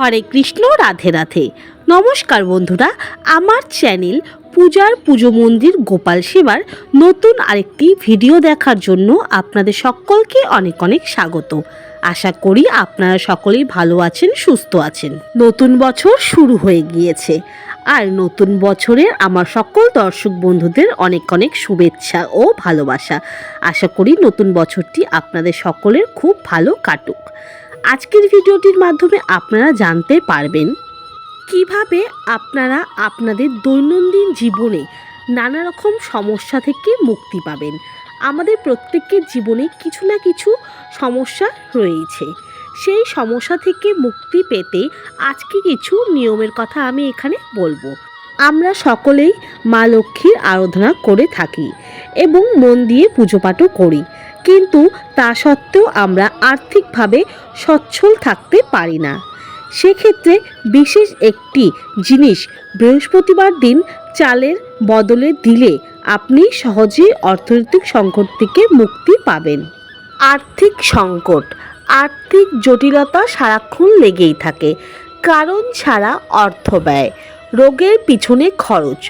হরে কৃষ্ণ, রাধে রাধে। নমস্কার বন্ধুরা, আমার চ্যানেল পূজার পুজো মন্দির গোপাল সেবার নতুন আরেকটি ভিডিও দেখার জন্য আপনাদের সকলকে অনেক অনেক স্বাগত। আশা করি আপনারা সকলেই ভালো আছেন, সুস্থ আছেন। নতুন বছর শুরু হয়ে গিয়েছে আর নতুন বছরের আমার সকল দর্শক বন্ধুদের অনেক অনেক শুভেচ্ছা ও ভালোবাসা। আশা করি নতুন বছরটি আপনাদের সকলের খুব ভালো কাটুক। আজকের ভিডিওটির মাধ্যমে আপনারা জানতে পারবেন কীভাবে আপনারা আপনাদের দৈনন্দিন জীবনে নানা রকম সমস্যা থেকে মুক্তি পাবেন। আমাদের প্রত্যেকের জীবনে কিছু না কিছু সমস্যা রয়েছে। সেই সমস্যা থেকে মুক্তি পেতে আজকে কিছু নিয়মের কথা আমি এখানে বলব। আমরা সকলেই মা লক্ষ্মীর আরাধনা করে থাকি এবং মন দিয়ে পুজো পাঠও করি। কিন্তু তা সত্ত্বেও আমরা আর্থিকভাবে সচ্ছল থাকতে পারি না। সেক্ষেত্রে বিশেষ একটি জিনিস বৃহস্পতিবার দিন চালের বদলে দিলে আপনি সহজেই অর্থনৈতিক সংকট থেকে মুক্তি পাবেন। আর্থিক সংকট, আর্থিক জটিলতা সারাক্ষণ লেগেই থাকে, কারণ ছাড়া অর্থ ব্যয়, রোগের পিছনে খরচ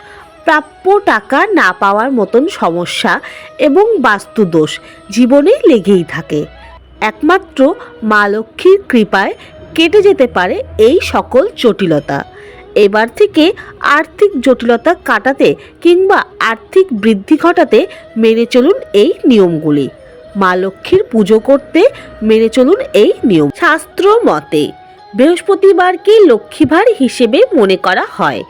প্রাপ্য টাকা না পাওয়ার মতন সমস্যা এবং বাস্তুদোষ জীবনে লেগেই থাকে। একমাত্র মা লক্ষ্মীর কৃপায় কেটে যেতে পারে এই সকল জটিলতা। এবার থেকে আর্থিক জটিলতা কাটাতে কিংবা আর্থিক বৃদ্ধি ঘটাতে মেনে চলুন এই নিয়মগুলি। মা লক্ষ্মীর পুজো করতে মেনে চলুন এই নিয়ম। শাস্ত্র মতে, বৃহস্পতিবারকে লক্ষ্মীবার হিসেবে মনে করা হয়।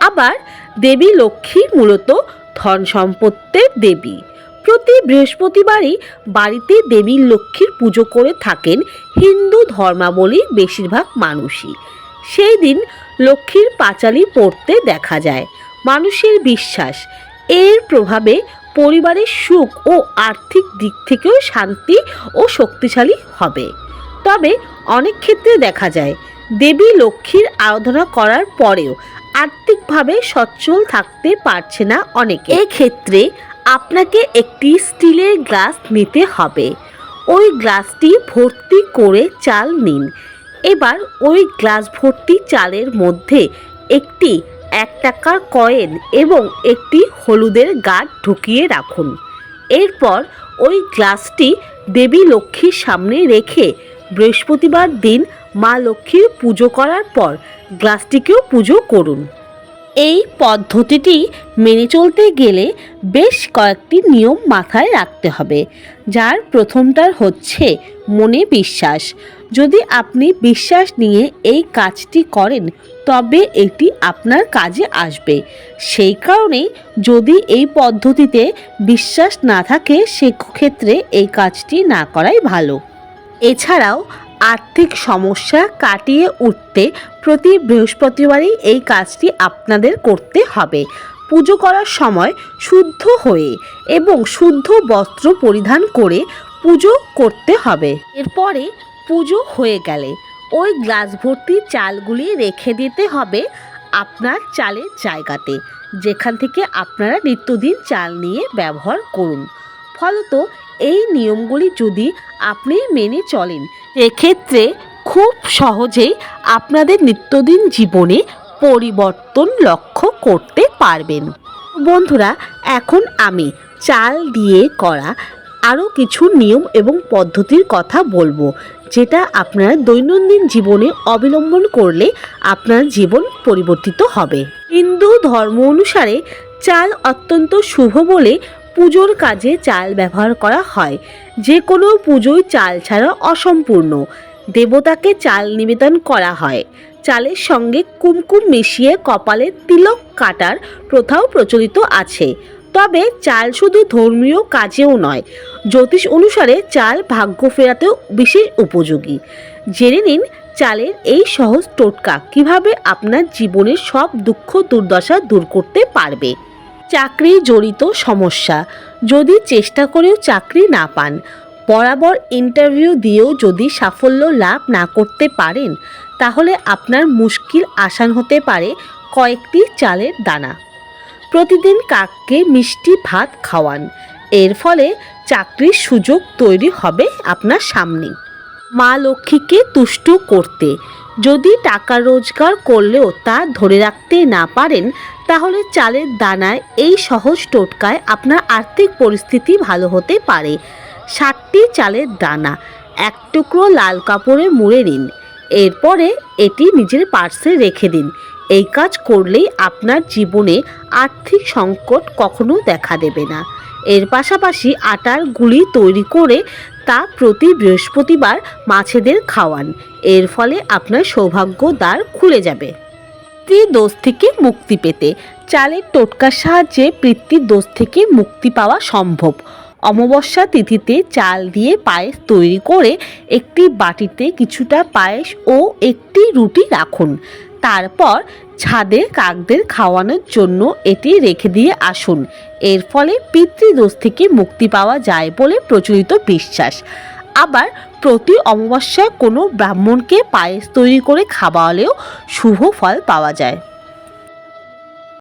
আবার দেবী লক্ষ্মী মূলত ধন সম্পত্তির দেবী। প্রতি বৃহস্পতিবারই বাড়িতে দেবী লক্ষ্মীর পুজো করে থাকেন হিন্দু ধর্মাবলী বেশিরভাগ মানুষই। সেই দিন লক্ষ্মীর পাঁচালি পড়তে দেখা যায়। মানুষের বিশ্বাস, এর প্রভাবে পরিবারের সুখ ও আর্থিক দিক থেকেও শান্তি ও শক্তিশালী হবে। তবে অনেক ক্ষেত্রে দেখা যায়, দেবী লক্ষ্মীর আরাধনা করার পরেও আর্থিকভাবে সচ্ছল থাকতে পারছে না অনেকে। এক্ষেত্রে আপনাকে একটি স্টিলের গ্লাস নিতে হবে। ওই গ্লাসটি ভর্তি করে চাল নিন। এবার ওই গ্লাস ভর্তি চালের মধ্যে একটি এক টাকার কয়েন এবং একটি হলুদের গাঁট ঢুকিয়ে রাখুন। এরপর ওই গ্লাসটি দেবী লক্ষ্মীর সামনে রেখে বৃহস্পতিবার দিন মা লক্ষ্মীর পুজো করার পর গ্লাসটিকেও পুজো করুন। এই পদ্ধতিটি মেনে চলতে গেলে বেশ কয়েকটি নিয়ম মাথায় রাখতে হবে। যার প্রথমটার হচ্ছে মনে বিশ্বাস। যদি আপনি বিশ্বাস নিয়ে এই কাজটি করেন, তবে এটি আপনার কাজে আসবে। সেই কারণেই যদি এই পদ্ধতিতে বিশ্বাস না থাকে, সেক্ষেত্রে এই কাজটি না করাই ভালো। এছাড়াও আর্থিক সমস্যা কাটিয়ে উঠতে প্রতি বৃহস্পতিবারই এই কাজটি আপনাদের করতে হবে। পুজো করার সময় শুদ্ধ হয়ে এবং শুদ্ধ বস্ত্র পরিধান করে পুজো করতে হবে। এরপরে পুজো হয়ে গেলে ওই গ্লাস ভর্তি চালগুলি রেখে দিতে হবে আপনার চালের জায়গাতে, যেখান থেকে আপনারা নিত্যদিন চাল নিয়ে ব্যবহার করুন। ফলত এই নিয়মগুলি যদি আপনি মেনে চলেন, এক্ষেত্রে খুব সহজেই আপনাদের নিত্যদিন জীবনে পরিবর্তন লক্ষ্য করতে পারবেন। বন্ধুরা, এখন আমি চাল দিয়ে করা আরও কিছু নিয়ম এবং পদ্ধতির কথা বলব, যেটা আপনারা দৈনন্দিন জীবনে অবলম্বন করলে আপনার জীবন পরিবর্তিত হবে। হিন্দু ধর্ম অনুসারে চাল অত্যন্ত শুভ বলে পুজোর কাজে চাল ব্যবহার করা হয়। যে কোনো পুজোয় চাল ছাড়া অসম্পূর্ণ। দেবতাকে চাল নিবেদন করা হয়। চালের সঙ্গে কুমকুম মিশিয়ে কপালে তিলক কাটার প্রথাও প্রচলিত আছে। তবে চাল শুধু ধর্মীয় কাজেও নয়, জ্যোতিষ অনুসারে চাল ভাগ্য ফেরাতেও বিশেষ উপযোগী। জেনে নিন চালের এই সহজ টোটকা কীভাবে আপনার জীবনের সব দুঃখ দুর্দশা দূর করতে পারবে। চাকরি জড়িত সমস্যা। যদি চেষ্টা করেও চাকরি না পান, বরাবর ইন্টারভিউ দিয়েও যদি সাফল্য লাভ না করতে পারেন, তাহলে আপনার মুশকিল আসান হতে পারে কয়েকটি চালের দানা। প্রতিদিন কাককে মিষ্টি ভাত খাওয়ান। এর ফলে চাকরির সুযোগ তৈরি হবে আপনার সামনে। মা লক্ষ্মীকে তুষ্ট করতে যদি টাকা রোজগার করলেও তা ধরে রাখতে না পারেন, তাহলে চালের দানায় এই সহজ টোটকায় আপনার আর্থিক পরিস্থিতি ভালো হতে পারে। ষাটটি চালের দানা, এক টুকরো লাল কাপড়ে মুড়ে নিন। এরপরে এটি নিজের পার্সে রেখে দিন। এই কাজ করলেই আপনার জীবনে আর্থিক সংকট কখনো দেখা দেবে না। এর পাশাপাশি আটার গুলি তৈরি করে তা প্রতি বৃহস্পতিবার মাছেদের খাওয়ান। এর ফলে আপনার সৌভাগ্য দ্বার খুলে যাবে। পিতৃ দোষ থেকে মুক্তি পেতে চালের টোটকার সাহায্যে পিতৃ দোষ থেকে মুক্তি পাওয়া সম্ভব। অমাবস্যা তিথিতে চাল দিয়ে পায়েস তৈরি করে একটি বাটিতে কিছুটা পায়েস ও একটি রুটি রাখুন। তারপর ছাদে কাকদের খাওয়ানোর জন্য এটি রেখে দিয়ে আসুন। এর ফলে পিতৃদোষ থেকে মুক্তি পাওয়া যায় বলে প্রচলিত বিশ্বাস। আবার প্রতি অমাবস্যায় কোনো ব্রাহ্মণকে পায়েস তৈরি করে খাওয়ালেও শুভ ফল পাওয়া যায়।